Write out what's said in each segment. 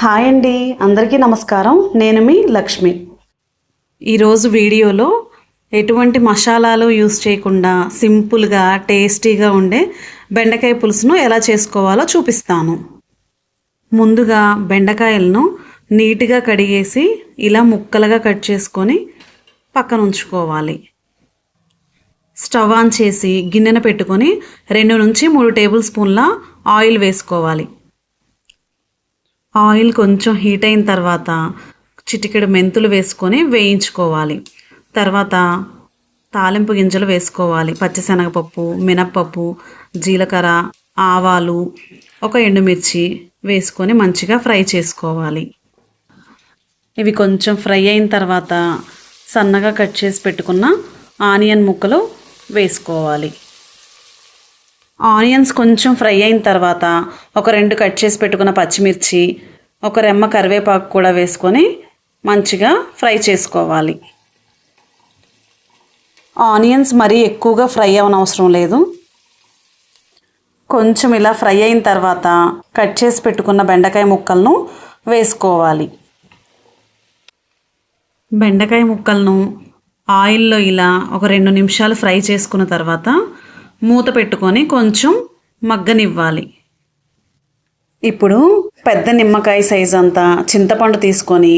Hi అండి అందరికీ నమస్కారం. నేను మీ లక్ష్మి. ఈరోజు వీడియోలో ఎటువంటి మసాలాలు యూస్ చేయకుండా సింపుల్గా టేస్టీగా ఉండే బెండకాయ పులుసును ఎలా చేసుకోవాలో చూపిస్తాను. ముందుగా బెండకాయలను నీట్గా కడిగేసి ఇలా ముక్కలుగా కట్ చేసుకొని పక్కన ఉంచుకోవాలి. స్టవ్ ఆన్ చేసి గిన్నెన పెట్టుకొని రెండు నుంచి మూడు టేబుల్ స్పూన్ల ఆయిల్ వేసుకోవాలి. ఆయిల్ కొంచెం హీట్ అయిన తర్వాత చిటికెడు మెంతులు వేసుకొని వేయించుకోవాలి. తర్వాత తాలింపు గింజలు వేసుకోవాలి. పచ్చిశనగపప్పు మినప్పప్పు జీలకర్ర ఆవాలు ఒక ఎండుమిర్చి వేసుకొని మంచిగా ఫ్రై చేసుకోవాలి. ఇవి కొంచెం ఫ్రై అయిన తర్వాత సన్నగా కట్ చేసి పెట్టుకున్న ఆనియన్ ముక్కలు వేసుకోవాలి. ఆనియన్స్ కొంచెం ఫ్రై అయిన తర్వాత ఒక రెండు కట్ చేసి పెట్టుకున్న పచ్చిమిర్చి ఒక రెమ్మ కరివేపాకు కూడా వేసుకొని మంచిగా ఫ్రై చేసుకోవాలి. ఆనియన్స్ మరీ ఎక్కువగా ఫ్రై అవనవసరం లేదు. కొంచెం ఇలా ఫ్రై అయిన తర్వాత కట్ చేసి పెట్టుకున్న బెండకాయ ముక్కలను వేసుకోవాలి. బెండకాయ ముక్కలను ఆయిల్లో ఇలా ఒక రెండు నిమిషాలు ఫ్రై చేసుకున్న తర్వాత మూత పెట్టుకొని కొంచెం మగ్గనివ్వాలి. ఇప్పుడు పెద్ద నిమ్మకాయ సైజ్ అంతా చింతపండు తీసుకొని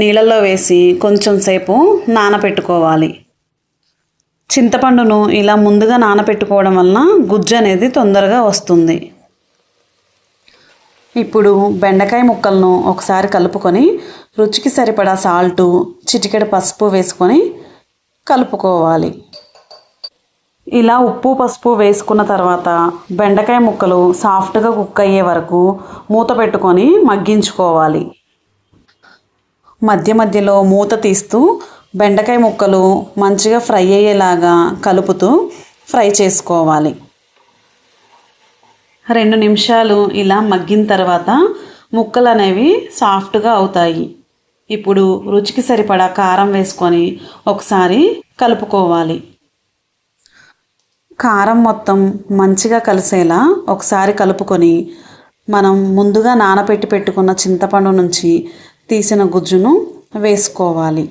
నీళ్ళల్లో వేసి కొంచెం సేపు నానపెట్టుకోవాలి. చింతపండును ఇలా ముందుగా నానపెట్టుకోవడం వలన గుజ్జు అనేది తొందరగా వస్తుంది. ఇప్పుడు బెండకాయ ముక్కలను ఒకసారి కలుపుకొని రుచికి సరిపడా సాల్టు చిటికెడు పసుపు వేసుకొని కలుపుకోవాలి. ఇలా ఉప్పు పసుపు వేసుకున్న తర్వాత బెండకాయ ముక్కలు సాఫ్ట్గా కుక్ అయ్యే వరకు మూత పెట్టుకొని మగ్గించుకోవాలి. మధ్య మధ్యలో మూత తీస్తూ బెండకాయ ముక్కలు మంచిగా ఫ్రై అయ్యేలాగా కలుపుతూ ఫ్రై చేసుకోవాలి. రెండు నిమిషాలు ఇలా మగ్గిన తర్వాత ముక్కలు అనేవి సాఫ్ట్గా అవుతాయి. ఇప్పుడు రుచికి సరిపడా కారం వేసుకొని ఒకసారి కలుపుకోవాలి. కారం మొత్తం మంచిగా కలిసేలా ఒకసారి కలుపుకొని మనం ముందుగా నానబెట్టి పెట్టుకున్న చింతపండు నుంచి తీసిన గుజ్జును వేసుకోవాలి.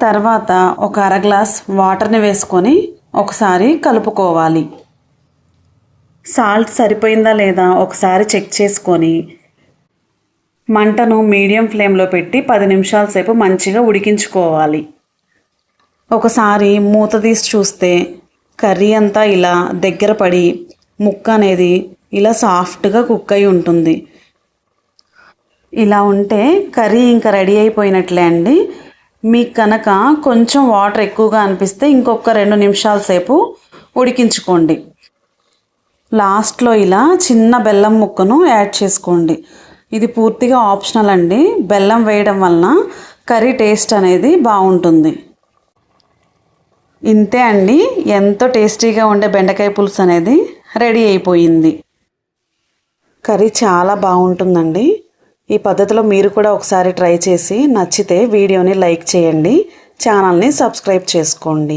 తర్వాత ఒక అర గ్లాస్ వాటర్ని వేసుకొని ఒకసారి కలుపుకోవాలి. సాల్ట్ సరిపోయిందా లేదా ఒకసారి చెక్ చేసుకొని మంటను మీడియం ఫ్లేమ్లో పెట్టి పది నిమిషాల సేపు మంచిగా ఉడికించుకోవాలి. ఒకసారి మూత తీసి చూస్తే కర్రీ అంతా ఇలా దగ్గర పడి ముక్క అనేది ఇలా సాఫ్ట్గా కుక్ అయి ఉంటుంది. ఇలా ఉంటే కర్రీ ఇంకా రెడీ అయిపోయినట్లే అండి. మీకు కనుక కొంచెం వాటర్ ఎక్కువగా అనిపిస్తే ఇంకొక రెండు నిమిషాల సేపు ఉడికించుకోండి. లాస్ట్లో ఇలా చిన్న బెల్లం ముక్కను యాడ్ చేసుకోండి. ఇది పూర్తిగా ఆప్షనల్ అండి. బెల్లం వేయడం వలన కర్రీ టేస్ట్ అనేది బాగుంటుంది. ఇంతే అండి. ఎంతో టేస్టీగా ఉండే బెండకాయ పులుసు అనేది రెడీ అయిపోయింది. కర్రీ చాలా బాగుంటుందండి. ఈ పద్ధతిలో మీరు కూడా ఒకసారి ట్రై చేసి నచ్చితే వీడియోని లైక్ చేయండి. ఛానల్ని సబ్స్క్రైబ్ చేసుకోండి.